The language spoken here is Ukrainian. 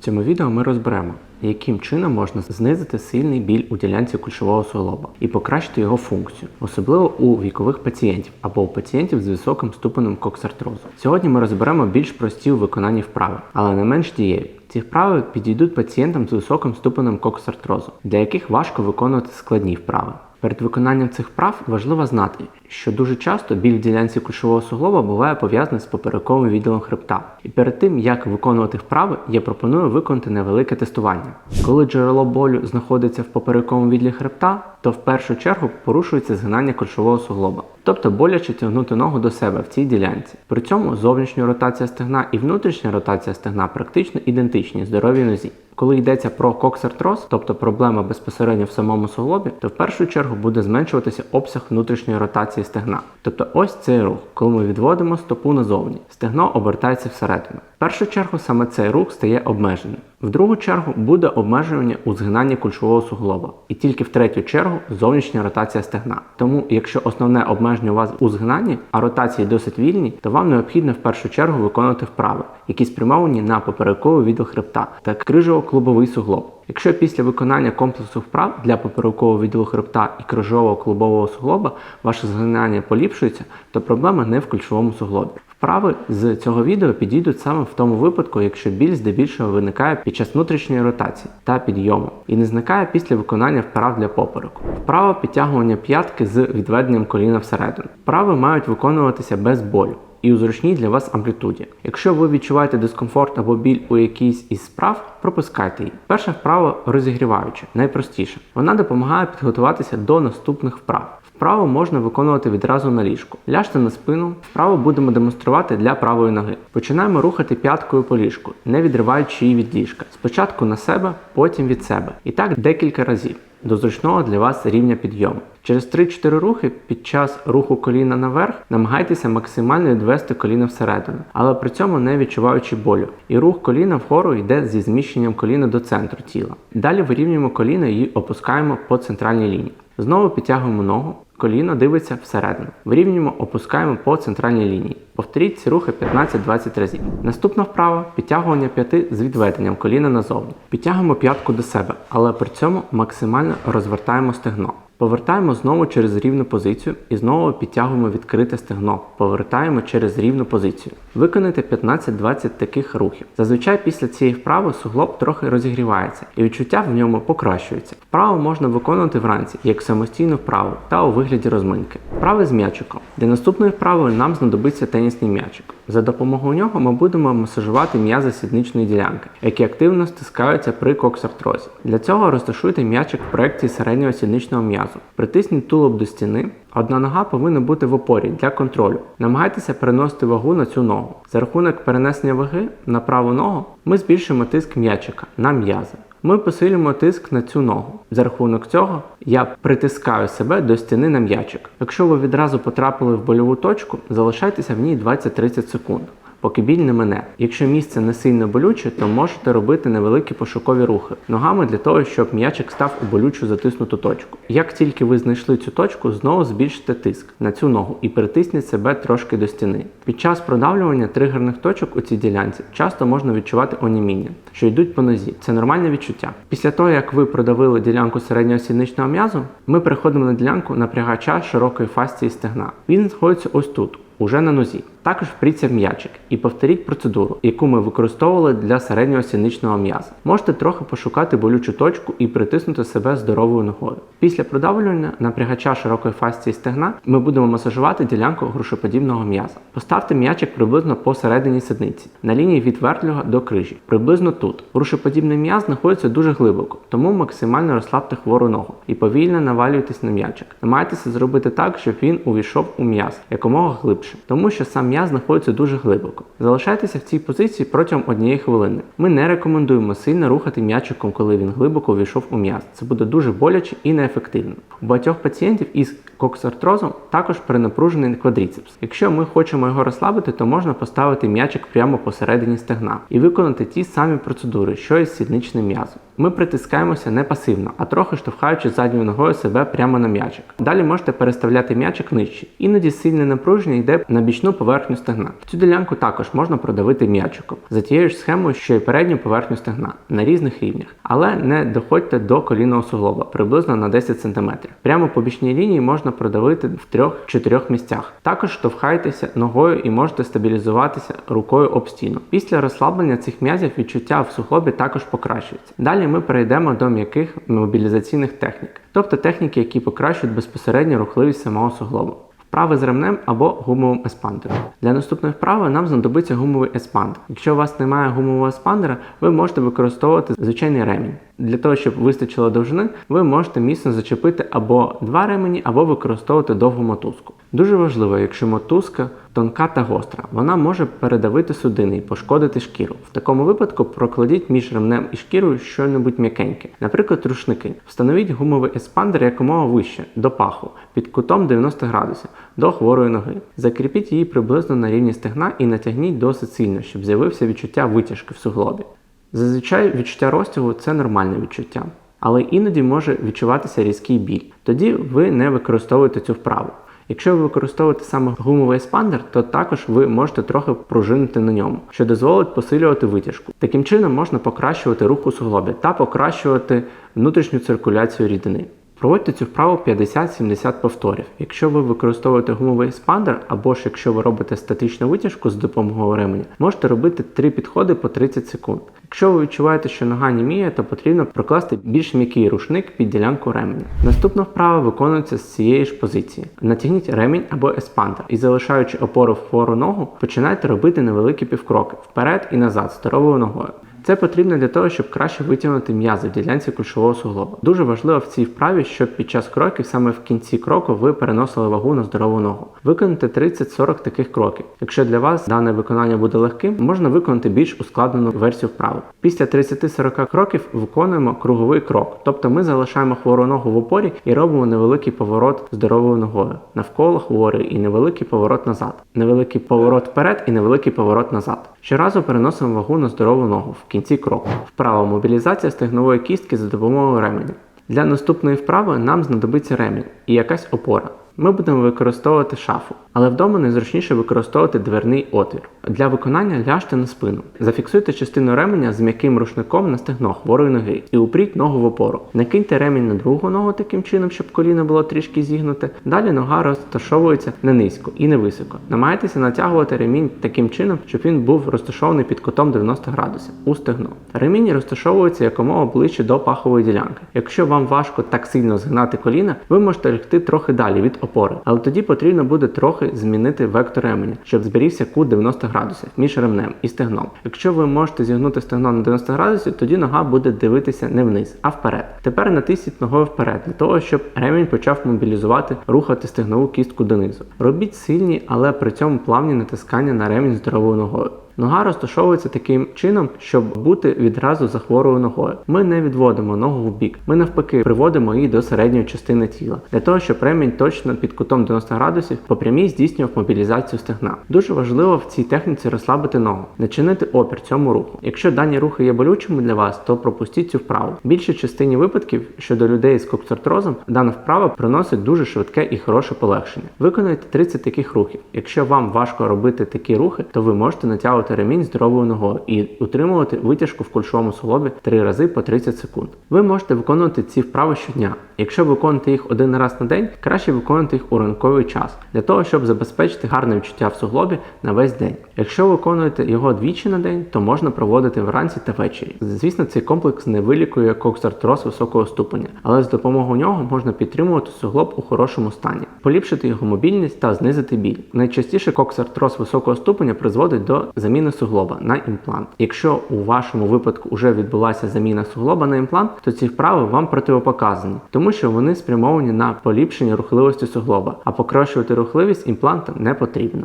цьому відео ми розберемо, яким чином можна знизити сильний біль у ділянці кульшового суглоба і покращити його функцію, особливо у вікових пацієнтів або у пацієнтів з високим ступенем коксартрозу. Сьогодні ми розберемо більш прості у виконанні вправи, але не менш дієві. Ці вправи підійдуть пацієнтам з високим ступенем коксартрозу, для яких важко виконувати складні вправи. Перед виконанням цих вправ важливо знати, що дуже часто біль в ділянці кульшового суглоба буває пов'язаний з поперековим відділом хребта. І перед тим, як виконувати вправи, я пропоную виконати невелике тестування. Коли джерело болю знаходиться в поперековому відділі хребта, то в першу чергу порушується згинання кульшового суглоба, тобто боляче тягнути ногу до себе в цій ділянці. При цьому зовнішня ротація стегна і внутрішня ротація стегна практично ідентичні здоровій нозі. Коли йдеться про коксартроз, тобто проблема безпосередньо в самому суглобі, то в першу чергу буде зменшуватися обсяг внутрішньої ротації стегна. Тобто ось цей рух, коли ми відводимо стопу назовні, стегно обертається всередину. Першу чергу саме цей рух стає обмеженим. В другу чергу буде обмеження у згинанні кульшового суглоба. І тільки в третю чергу зовнішня ротація стегна. Тому, якщо основне обмеження у вас у згинанні, а ротації досить вільні, то вам необхідно в першу чергу виконувати вправи, які спрямовані на поперековий відділ хребта та крижово-клубовий суглоб. Якщо після виконання комплексу вправ для поперекового відділу хребта і крижового клубового суглоба ваше згинання поліпшується, то проблема не в ключовому суглобі. Вправи з цього відео підійдуть саме в тому випадку, якщо біль здебільшого виникає під час внутрішньої ротації та підйому і не зникає після виконання вправ для попереку. Вправа підтягування п'ятки з відведенням коліна всередину. Вправи мають виконуватися без болю. І у зручній для вас амплітуді. Якщо ви відчуваєте дискомфорт або біль у якійсь із справ, пропускайте її. Перша вправа розігріваюча, найпростіша. Вона допомагає підготуватися до наступних вправ. Вправу можна виконувати відразу на ліжку. Ляжте на спину, вправу будемо демонструвати для правої ноги. Починаємо рухати п'яткою по ліжку, не відриваючи її від ліжка. Спочатку на себе, потім від себе. І так декілька разів. До зручного для вас рівня підйому. Через 3-4 рухи під час руху коліна наверх намагайтеся максимально відвести коліна всередину, але при цьому не відчуваючи болю. І рух коліна вгору йде зі зміщенням коліна до центру тіла. Далі вирівнюємо коліна і опускаємо по центральній лінії. Знову підтягуємо ногу, коліно дивиться всередину. Вирівнюємо, опускаємо по центральній лінії. Повторіть ці рухи 15-20 разів. Наступна вправа підтягування п'яти з відведенням коліна назовні. Підтягуємо п'ятку до себе, але при цьому максимально розвертаємо стегно. Повертаємо знову через рівну позицію і знову підтягуємо відкрите стегно. Повертаємо через рівну позицію. Виконайте 15-20 таких рухів. Зазвичай після цієї вправи суглоб трохи розігрівається і відчуття в ньому покращується. Вправу можна виконувати вранці як самостійну вправу та у вигляді розминки. Вправи з м'ячиком. Для наступної вправи нам знадобиться тенісний м'ячик. За допомогою нього ми будемо масажувати м'язи сідничної ділянки, які активно стискаються при коксартрозі. Для цього розташуйте м'ячик в проекції середнього сідничного м'язу. Притисніть тулуб до стіни. Одна нога повинна бути в опорі для контролю. Намагайтеся переносити вагу на цю ногу. За рахунок перенесення ваги на праву ногу ми збільшимо тиск м'ячика на м'язи. Ми посилюємо тиск на цю ногу. За рахунок цього я притискаю себе до стіни на м'ячик. Якщо ви відразу потрапили в больову точку, залишайтеся в ній 20-30 секунд. Поки біль не мине. Якщо місце не сильно болюче, то можете робити невеликі пошукові рухи ногами для того, щоб м'ячик став у болючу затиснуту точку. Як тільки ви знайшли цю точку, знову збільшите тиск на цю ногу і притисніть себе трошки до стіни. Під час продавлювання тригерних точок у цій ділянці часто можна відчувати оніміння, що йдуть по нозі. Це нормальне відчуття. Після того, як ви продавили ділянку середнього сідничного м'язу, ми переходимо на ділянку напрягача широкої фасції стегна. Він знаходиться ось тут. Уже на нозі. Також впріться в м'ячик і повторіть процедуру, яку ми використовували для середнього сіничного м'яза. Можете трохи пошукати болючу точку і притиснути себе здоровою ногою. Після продавлювання напрягача широкої фасції стегна ми будемо масажувати ділянку грушоподібного м'яза. Поставте м'ячик приблизно посередині сідниці, на лінії від вертлюга до крижі, приблизно тут. Грушоподібний м'яз знаходиться дуже глибоко, тому максимально розслабте хвору ногу і повільно навалюйтесь на м'ячик. Намагайтеся зробити так, щоб він увійшов у м'яз якомога глибше, тому що сам м'яз знаходиться дуже глибоко. Залишайтеся в цій позиції протягом однієї хвилини. Ми не рекомендуємо сильно рухати м'ячиком, коли він глибоко увійшов у м'яз. Це буде дуже боляче і неефективно. У багатьох пацієнтів із коксартрозом також перенапружений квадріцепс. Якщо ми хочемо його розслабити, то можна поставити м'ячик прямо посередині стегна і виконати ті самі процедури, що і з сідничним м'язом. Ми притискаємося не пасивно, а трохи штовхаючи задньою ногою себе прямо на м'ячик. Далі можете переставляти м'ячик нижче. Іноді сильне напруження йде на бічну поверхню стегна. Цю ділянку також можна продавити м'ячиком за тією ж схемою, що й передню поверхню стегна на різних рівнях. Але не доходьте до колінного суглоба приблизно на 10 см. Прямо по бічній лінії можна продавити в 3-4 місцях. Також штовхайтеся ногою і можете стабілізуватися рукою об стіну. Після розслаблення цих м'язів відчуття в суглобі також покращується. Далі ми перейдемо до м'яких мобілізаційних технік, тобто техніки, які покращують безпосередньо рухливість самого суглобу. Вправи з ремнем або гумовим еспандером. Для наступної вправи нам знадобиться гумовий еспандер. Якщо у вас немає гумового еспандера, ви можете використовувати звичайний ремінь. Для того, щоб вистачило довжини, ви можете міцно зачепити або два ремені, або використовувати довгу мотузку. Дуже важливо, якщо мотузка тонка та гостра, вона може передавити судини і пошкодити шкіру. В такому випадку прокладіть між ремнем і шкірою щось м'якеньке, наприклад, рушники. Встановіть гумовий еспандер якомога вище, до паху, під кутом 90 градусів, до хворої ноги. Закріпіть її приблизно на рівні стегна і натягніть досить сильно, щоб з'явився відчуття витяжки в суглобі. Зазвичай відчуття розтягу це нормальне відчуття, але іноді може відчуватися різкий біль. Тоді ви не використовуєте цю вправу. Якщо ви використовуєте саме гумовий еспандер, то також ви можете трохи пружинити на ньому, що дозволить посилювати витяжку. Таким чином можна покращувати рух у суглобі та покращувати внутрішню циркуляцію рідини. Проводьте цю вправу 50-70 повторів. Якщо ви використовуєте гумовий еспандер, або ж якщо ви робите статичну витяжку з допомогою ременя, можете робити 3 підходи по 30 секунд. Якщо ви відчуваєте, що нога німіє, то потрібно прокласти більш м'який рушник під ділянку ременя. Наступна вправа виконується з цієї ж позиції. Натягніть ремінь або еспандер і залишаючи опору в хвору ногу, починайте робити невеликі півкроки вперед і назад здоровою ногою. Це потрібно для того, щоб краще витягнути м'язи в ділянці ключового суглоба. Дуже важливо в цій вправі, щоб під час кроків, саме в кінці кроку, ви переносили вагу на здорову ногу. Виконайте 30-40 таких кроків. Якщо для вас дане виконання буде легким, можна виконати більш ускладнену версію вправи. Після 30-40 кроків виконуємо круговий крок, тобто ми залишаємо хвору ногу в опорі і робимо невеликий поворот здоровою ногою навколо хворої і невеликий поворот назад, невеликий поворот вперед і невеликий поворот назад. Щоразу переносимо вагу на здорову ногу кінці кроку. Вправа мобілізація стегнової кістки за допомогою ременя. Для наступної вправи нам знадобиться ремінь і якась опора. Ми будемо використовувати шафу, але вдома найзручніше використовувати дверний отвір. Для виконання ляжте на спину. Зафіксуйте частину ременя з м'яким рушником на стегно хворої ноги і упріть ногу в опору. Накиньте ремінь на другу ногу таким чином, щоб коліно було трішки зігнуте. Далі нога розташовується не низько і не високо. Намагайтеся натягувати ремінь таким чином, щоб він був розташований під кутом 90 градусів у стегно. Ремінь розташовується якомога ближче до пахової ділянки. Якщо вам важко так сильно згнати коліна, ви можете лягти трохи далі від опори, але тоді потрібно буде трохи змінити вектор ременя, щоб зберігся кут 90 градусів між ремнем і стегном. Якщо ви можете зігнути стегно на 90 градусів, тоді нога буде дивитися не вниз, а вперед. Тепер натисніть ногою вперед, для того, щоб ремінь почав мобілізувати, рухати стегнову кістку донизу. Робіть сильні, але при цьому плавні натискання на ремінь здоровою ногою. Нога розташовується таким чином, щоб бути відразу за хворою ногою. Ми не відводимо ногу в бік, ми навпаки приводимо її до середньої частини тіла, для того, щоб ремінь точно під кутом 90 градусів по прямій здійснював мобілізацію стегна. Дуже важливо в цій техніці розслабити ногу, не чинити опір цьому руху. Якщо дані рухи є болючими для вас, то пропустіть цю вправу. В більшій частині випадків щодо людей з коксартрозом дана вправа приносить дуже швидке і хороше полегшення. Виконуйте 30 таких рухів. Якщо вам важко робити такі рухи, то ви можете натягувати ремінь здоровою ногою і утримувати витяжку в кульшовому суглобі 3 рази по 30 секунд. Ви можете виконувати ці вправи щодня. Якщо виконувати їх один раз на день, краще виконувати їх у ранковий час, для того, щоб забезпечити гарне відчуття в суглобі на весь день. Якщо виконуєте його двічі на день, то можна проводити вранці та ввечері. Звісно, цей комплекс не вилікує коксартроз високого ступеня, але з допомогою нього можна підтримувати суглоб у хорошому стані, поліпшити його мобільність та знизити біль. Найчастіше коксартроз високого ступеня призводить до заміни суглоба на імплант. Якщо у вашому випадку вже відбулася заміна суглоба на імплант, то ці вправи вам противопоказані, тому що вони спрямовані на поліпшення рухливості суглоба, а покращувати рухливість імпланта не потрібно.